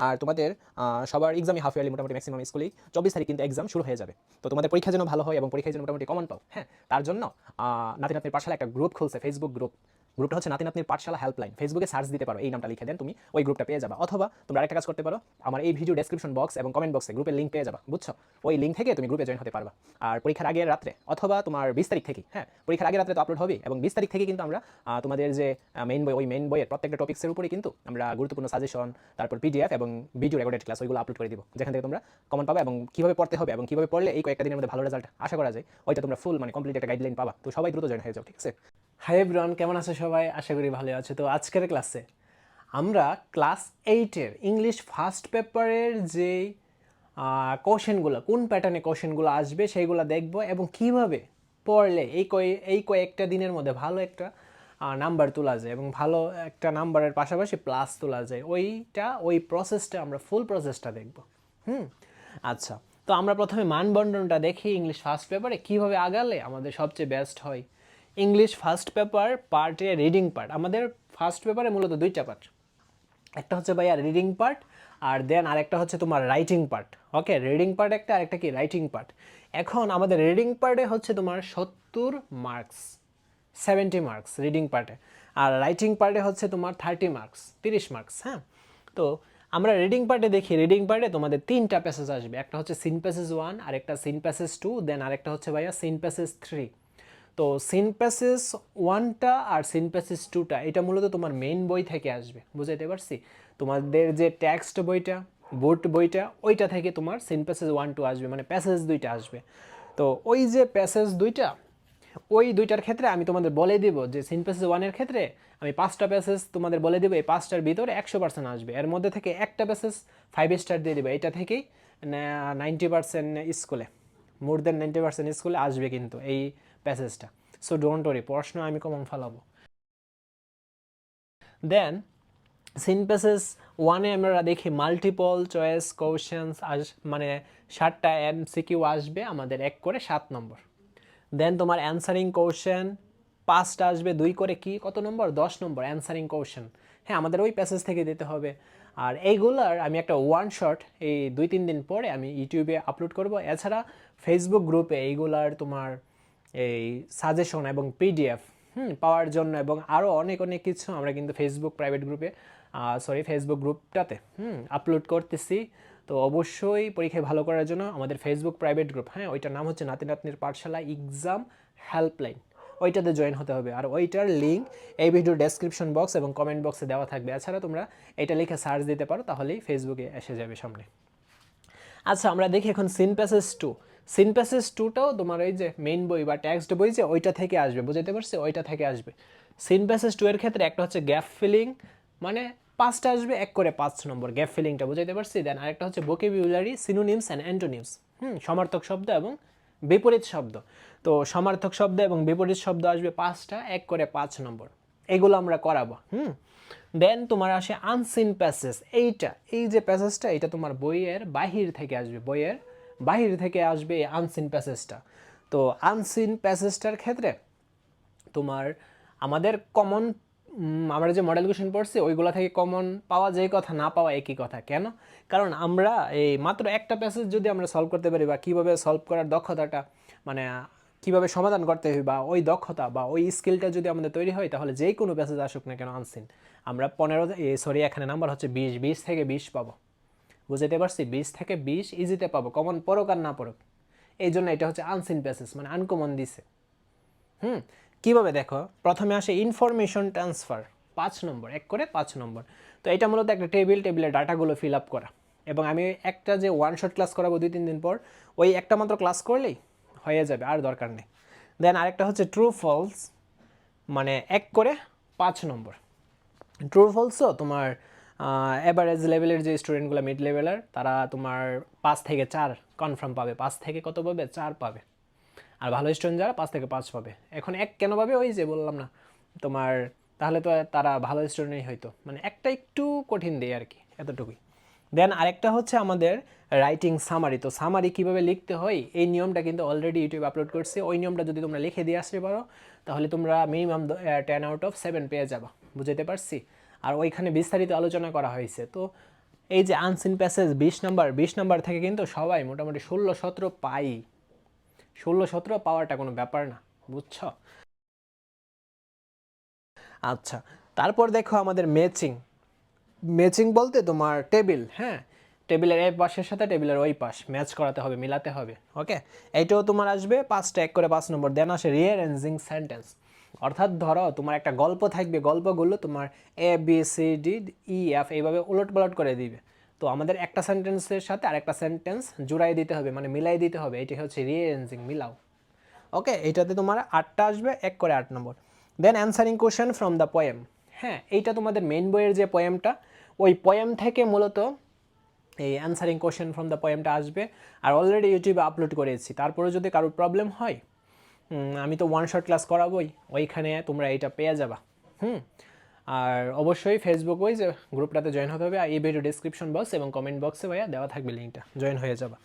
আর তোমাদের সবার এক্সামই হাফ ইয়ারলি মোটামুটি ম্যাক্সিমাম স্কুলেই চব্বিশ তারিখ কিন্তু এক্সাম শুরু হয়ে যাবে। তো তোমাদের পরীক্ষা যেন ভালো হয় এবং পরীক্ষায় যেন মোটামুটি কমন পাও। হ্যাঁ তার জন্য নাতি নাতির পাশালে একটা গ্রুপ খুলছে ফেসবুক গ্রুপ গ্রুপটা হচ্ছে নাতি নাতনির পাঠশালা হেল্পলাইন ফেসবুকে সার্চ দিতে পারো, এই নামটা লিখে দেন তুমি, ওই গ্রুপটা পেয়ে যাবা। অথবা তোমরা আরেকটা কাজ করতে পারো, আমার এই ভিডিও ডেসক্রিপশন বক্স এবং কমেন্ট বক্সে গ্রুপের লিঙ্ক পেয়ে যাবা, বুঝছ? ওই লিঙ্ক থেকে তুমি গ্রুপে জয়েন হতে পারবা। আর পরীক্ষার আগের রাত্রে, অথবা তোমার বিশ তারিখ থেকে হ্যাঁ পরীক্ষার আগের রাত্রে তো আপলোড হবে এবং বিশ তারিখ থেকে কিন্তু আমরা তোমাদের যে মেইন বই, ওই মেইন বইয়ের প্রত্যেকটা টপিক্সের উপরে কিন্তু আমরা গুরুত্বপূর্ণ সাজেশন তারপর পিডিএফ এবং ভিডিও রেকর্ডেড ক্লাস ওইগুলো আপলোড করে দিব। যেখান থেকে তোমরা কমন পাবে এবং কীভাবে পড়তে হবে এবং কীভাবে পড়লে এই কয়েকটা দিনের মধ্যে ভালো রেজাল্ট আশা করা যায়, ওইটা তোমরা ফুল মানে কমপ্লিট একটা গাইডলাইন পাবা। তো সবাই দ্রুত জয়েন হয়ে যাও, ঠিক আছে? হাই এভরিওয়ান কেমন আছে সবাই? আশা করি ভালো আছে। তো আজকের ক্লাসে আমরা ক্লাস এইটের ইংলিশ ফার্স্ট পেপারের যে কোশ্চেনগুলো কোন প্যাটার্নে কোশ্চেনগুলো আসবে সেইগুলো দেখব এবং কীভাবে পড়লে এই কয়ে, এই কয়েকটা দিনের মধ্যে ভালো একটা নাম্বার তোলা যায় এবং ভালো একটা নাম্বারের পাশাপাশি প্লাস তোলা যায়। ওইটা, ওই প্রসেসটা আমরা ফুল প্রসেসটা দেখব। হুম? আচ্ছা তো আমরা প্রথমে মানবন্ধনটা দেখি ইংলিশ ফার্স্ট পেপারে কীভাবে আগালে আমাদের সবচেয়ে বেস্ট হয়? English first paper part A reading part আমাদের ফার্স্ট পেপারে মূলত দুইটা পার্ট একটা হচ্ছে ভাইয়া রিডিং পার্ট আর দেন আরেকটা হচ্ছে তোমার writing part okay reading part একটা, আরেকটা কি? রাইটিং পার্ট এখন আমাদের রিডিং পার্টে হচ্ছে তোমার সত্তর মার্কস সেভেন্টি মার্কস রিডিং পার্টে আর রাইটিং পার্টে হচ্ছে তোমার থার্টি মার্কস তিরিশ মার্কস হ্যাঁ? তো আমরা রিডিং পার্টে দেখি রিডিং পার্টে তোমাদের তিনটা প্যাসেজ আসবে। একটা হচ্ছে সিন প্যাসেজ ওয়ান আরেকটা সিন প্যাসেজ টু দেন আরেকটা হচ্ছে ভাইয়া সিন প্যাসেজ থ্রি তো সিন প্যাসেজ ওয়ানটা আর সিন প্যাসেজ টুটা এটা মূলত তোমার মেইন বই থেকে আসবে, বুঝাইতে পারছি? তোমাদের যে টেক্সট বইটা বোর্ড বইটা, ওইটা থেকে তোমার সিন প্যাসেজ ওয়ান টু আসবে মানে প্যাসেজ দুইটা আসবে। তো ওই যে প্যাসেজ দুইটা, ওই দুইটার ক্ষেত্রে আমি তোমাদের বলে দিব যে সিন প্যাসেজ ওয়ানের ক্ষেত্রে আমি পাঁচটা প্যাসেজ তোমাদের বলে দেবো, এই পাঁচটার ভিতরে একশো পার্সেন্ট আসবে। এর মধ্যে থেকে একটা প্যাসেজ ফাইভ স্টার দিয়ে দেবো, এটা থেকেই নাইনটি পার্সেন্ট স্কুলে মোর দেন নাইনটি পার্সেন্ট স্কুলে আসবে কিন্তু এই প্যাসেজটা সো ডোন্ট ওরি পড়াশোনা আমি কমন ফেলাবো। দেন সিন প্যাসেজ ওয়ানে আমরা দেখি মাল্টিপল চয়েস কোশ্চেন্স আস মানে ষাটটা এমসিকিউ আসবে আমাদের এক করে সাত নম্বর। দেন তোমার অ্যান্সারিং কোশ্চেন পাঁচটা আসবে দুই করে কি, কত নম্বর? দশ নম্বর অ্যান্সারিং কোশ্চেন হ্যাঁ আমাদের ওই প্যাসেজ থেকে দিতে হবে। আর এইগুলার আমি একটা ওয়ান শট এই দুই তিন দিন পরে আমি ইউটিউবে আপলোড করব। এছাড়া ফেসবুক গ্রুপে এইগুলার তোমার এই সাজেশন এবং পিডিএফ হুম, পাওয়ার জন্য এবং আরও অনেক অনেক কিছু আমরা কিন্তু ফেসবুক প্রাইভেট গ্রুপে সরি ফেসবুক গ্রুপটাতে হুম আপলোড করতেছি। তো অবশ্যই পরীক্ষায় ভালো করার জন্য আমাদের ফেসবুক প্রাইভেট গ্রুপ হ্যাঁ ওইটার নাম হচ্ছে নাতি নাতনির পাঠশালা এক্সাম হেল্পলাইন ওইটাতে জয়েন হতে হবে। আর ওইটার লিঙ্ক এই ভিডিও ডেসক্রিপশন বক্স এবং কমেন্ট বক্সে দেওয়া থাকবে। এছাড়া তোমরা এটা লিখে সার্চ দিতে পারো, তাহলেই ফেসবুকে এসে যাবে সামনে। আচ্ছা আমরা দেখি এখন seen passage two seen passage টুটাও তোমার ওই যে মেইন বই বা টেক্সট বই যে ওইটা থেকে আসবে বুঝতে পারছি? ওইটা থেকে আসবে। সিন প্যাসেজ টু এর ক্ষেত্রে একটা হচ্ছে গ্যাপ ফিলিং মানে পাঁচটা আসবে, এক করে পাঁচ নম্বর গ্যাপ ফিলিংটা বুঝাইতে পারছি? দেন আরেকটা হচ্ছে vocabulary synonyms and antonyms hmm? সমার্থক শব্দ এবং বিপরীত শব্দ। তো সমার্থক শব্দ এবং বিপরীত শব্দ আসবে পাঁচটা, এক করে পাঁচ নম্বর। এগুলো আমরা করাবো, হুম? দেন তোমার আসে আনসিন প্যাসেজ এইটা। এই যে প্যাসেজটা এটা তোমার বইয়ের বাহির থেকে আসবে, বইয়ের বাহির থেকে আসবে এই আনসিন প্যাসেজটা তো আনসিন প্যাসেজটার ক্ষেত্রে তোমার আমাদের কমন আমরা যে মডেল কোয়েশন পড়ছি, ওইগুলো থেকে কমন পাওয়া যায় কথা, না পাওয়া একই কথা। কেন? কারণ আমরা এই মাত্র একটা প্যাসেজ যদি আমরা সলভ করতে পারি বা কীভাবে সলভ করার দক্ষতাটা মানে কীভাবে সমাধান করতে হবে বা ওই দক্ষতা বা ওই স্কিলটা যদি আমাদের তৈরি হয়, তাহলে যেই কোনো প্যাসেজ আসুক না কেন আনসিন আমরা পনেরো সরি এখানে নাম্বার হচ্ছে বিশ বিশ থেকে বিশ পাবো। বুঝতে পারছি? বিশ থেকে বিশ ইজিতে পাবো কমন পড়ুক আর না পড়ুক এই জন্য এটা হচ্ছে আনসিন প্যাসেজ মানে আনকমন দিছে। হুম? কীভাবে দেখো? প্রথমে আসে ইনফরমেশন ট্রান্সফার পাঁচ নম্বর, এক করে পাঁচ নম্বর। তো এটা মূলত একটা টেবিল টেবিলের ডাটাগুলো ফিল আপ করা। এবং আমি একটা যে ওয়ান শট ক্লাস করাবো দুই, তিন দিন পর, ওই একটা মাত্র ক্লাস করলেই হয়ে যাবে, আর দরকার নেই। দেন আরেকটা হচ্ছে ট্রু ফলস মানে এক করে পাঁচ নম্বর। ট্রু ফলসও তোমার অ্যাভারেজ লেভেলের যে স্টুডেন্টগুলো মিড লেভেলের তারা তোমার পাঁচ থেকে চার কনফার্ম পাবে। পাঁচ থেকে কত পাবে? চার পাবে। আর ভালো স্টুডেন্ট যারা পাঁচ থেকে পাঁচ পাবে। এখন এক কেন পাবে? ওই যে বললাম না। তোমার তাহলে তো তারা ভালো স্টুডেন্টই হয়তো। মানে একটা একটু কঠিন দেয় আর কি, এতটুকুই। দেন আরেকটা হচ্ছে আমাদের রাইটিং সামারি তো সামারি কীভাবে লিখতে হয়? এই নিয়মটা কিন্তু অলরেডি ইউটিউবে আপলোড করছে। ওই নিয়মটা যদি তোমরা লিখে দিয়ে আসতে পারো, তাহলে তোমরা minimum ten out of seven পেয়ে যাবা। বুঝতে পারছি? আর ওইখানে বিস্তারিত আলোচনা করা হয়েছে। তো এই যে আনসিন প্যাসেজ বিশ নাম্বার বিশ নাম্বার থেকে কিন্তু সবাই মোটামুটি ষোলো সতেরো পাই। ষোলো সতেরো পাওয়াটা কোনো ব্যাপার না, বুঝছ? আচ্ছা তারপর দেখো আমাদের ম্যাচিং। ম্যাচিং বলতে তোমার টেবিল হ্যাঁ? টেবিলের এই পাশের সাথে টেবিলের ওই পাশ, ম্যাচ করাতে হবে, মিলাতে হবে, ওকে? এইটাও তোমার আসবে, পাঁচটা এক করে পাঁচ নম্বর দেন আসে রিয়ারেঞ্জিং সেন্টেন্স অর্থাৎ ধরো, তোমার একটা গল্প থাকবে, গল্পগুলো তোমার A B C D E F এইভাবে উলট পালট করে দিবে। তো আমাদের একটা সেন্টেন্সের সাথে আরেকটা সেন্টেন্স জুড়াই দিতে হবে মানে মিলাই দিতে হবে। এটি হচ্ছে রিয়ারেঞ্জিং মিলাও। ওকে এইটাতে তোমার আটটা আসবে, এক করে আট নম্বর। Then answering question from the poem হ্যাঁ এইটা তোমাদের মেন বইয়ের যে পোয়েমটা ওই পোয়েম থেকে মূলত এই অ্যান্সারিং কোশ্চেন ফ্রম দ্য পোয়েমটা আসবে। আর অলরেডি ইউটিউবে আপলোড করেছি। তারপরে যদি কারোর প্রবলেম হয় আমি তো ওয়ান শট ক্লাস করাবোই, ওইখানে তোমরা এইটা পেয়ে যাবা। হুম? আর অবশ্যই ফেসবুক ওই যে গ্রুপটাতে জয়েন হতে হবে, আর এই ভিডিও ডিসক্রিপশন বক্স এবং কমেন্ট বক্সে ভাইয়া দেওয়া থাকবে লিঙ্কটা জয়েন হয়ে যাবা।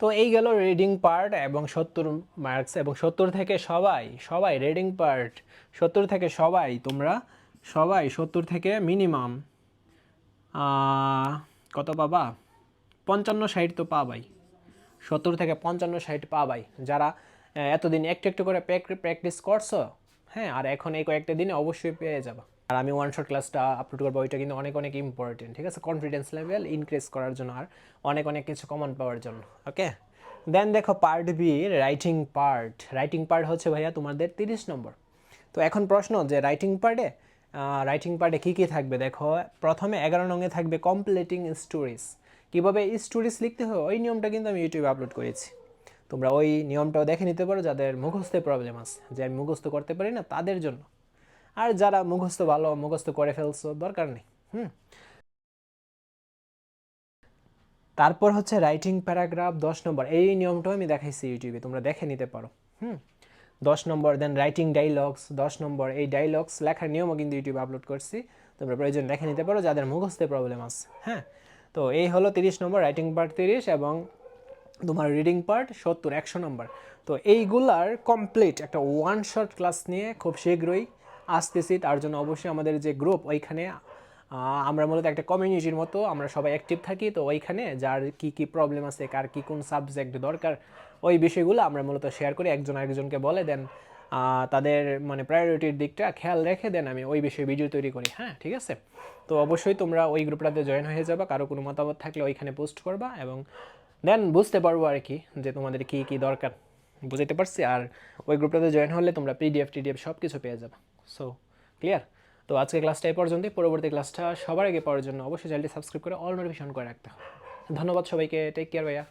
তো এই গেল রিডিং পার্ট এবং সত্তর মার্কস এবং সত্তর থেকে সবাই সবাই রিডিং পার্ট সত্তর থেকে সবাই, তোমরা সবাই সত্তর থেকে মিনিমাম কত পাবা? পঞ্চান্ন ষাট তো পাবাই। সত্তর থেকে পঞ্চান্ন ষাট পাবাই। যারা এতদিন একটু একটু করে প্র্যাকটিস করছ? হ্যাঁ আর এখন এই কয়েকটা দিনে অবশ্যই পেয়ে যাবা। আর আমি ওয়ান শট ক্লাসটা আপলোড করব, ওইটা কিন্তু অনেক অনেক ইম্পর্টেন্ট ঠিক আছে? কনফিডেন্স লেভেল ইনক্রিজ করার জন্য আর অনেক অনেক কিছু কমন পাওয়ার জন্য ওকে দেন দেখো part B writing part writing part হচ্ছে ভাইয়া তোমাদের তিরিশ নম্বর। তো এখন প্রশ্ন যে রাইটিং পার্টে রাইটিং পার্টে কী কী থাকবে? দেখো, প্রথমে এগারো নঙে থাকবে কমপ্লিটিং স্টোরিজ কীভাবে স্টোরিজ লিখতে হয়? ওই নিয়মটা কিন্তু আমি ইউটিউবে আপলোড করেছি। তোমরা ওই নিয়মটাও দেখে নিতে পারো যাদের মুখস্থে প্রবলেম আছে, যে আমি মুখস্থ করতে পারি না তাদের জন্য। আর যারা মুখস্থ ভালো, মুখস্থ করে ফেলছো, দরকার নেই, হুম? তারপর হচ্ছে রাইটিং প্যারাগ্রাফ দশ নম্বর। এই নিয়মটাও আমি দেখাইছি ইউটিউবে তোমরা দেখে নিতে পারো, হুম? দশ নম্বর দেন রাইটিং ডাইলগস দশ নম্বর, এই ডাইলগস লেখার নিয়মও কিন্তু ইউটিউবে আপলোড করছি। তোমরা প্রয়োজন দেখে নিতে পারো যাদের মুখস্থে প্রবলেম আছে হ্যাঁ? তো এই হলো তিরিশ নম্বর রাইটিং পার্ট তিরিশ এবং তোমার রিডিং পার্ট সত্তর, একশো নম্বর তো এইগুলার কমপ্লিট একটা ওয়ান শট ক্লাস নিয়ে খুব শীঘ্রই আসতেছি। তার জন্য অবশ্যই আমাদের যে গ্রুপ ওইখানে আমরা মূলত একটা কমিউনিটির মতো আমরা সবাই অ্যাক্টিভ থাকি। তো ওইখানে যার কি কি প্রবলেম আছে, কার কি কোন সাবজেক্ট দরকার, ওই বিষয়গুলো আমরা মূলত শেয়ার করি। একজন আরেকজনকে বলে দেন তাদের মানে প্রায়োরিটির দিকটা খেয়াল রেখে দেন, আমি ওই বিষয়ে ভিডিও তৈরি করি। হ্যাঁ ঠিক আছে? তো অবশ্যই তোমরা ওই গ্রুপটাতে জয়েন হয়ে যাবা। কারও কোনো মতামত থাকলে ওইখানে পোস্ট করবা এবং দেন বুঝতে পারব আর কি যে তোমাদের কী কী দরকার। বুঝাইতে পারছি আর ওই গ্রুপটাতে জয়েন হলে তোমরা পিডিএফ টিডিএফ সব কিছু পেয়ে যাবে। সো ক্লিয়ার তো আজকে ক্লাসটা এই পর্যন্তই। পরবর্তী ক্লাসটা সবার আগে পাওয়ার জন্য অবশ্যই চ্যানেলটি সাবস্ক্রাইব করে অল নোটিফিকেশন করে রাখতে ধন্যবাদ সবাইকে। টেক কেয়ার ভাইয়া।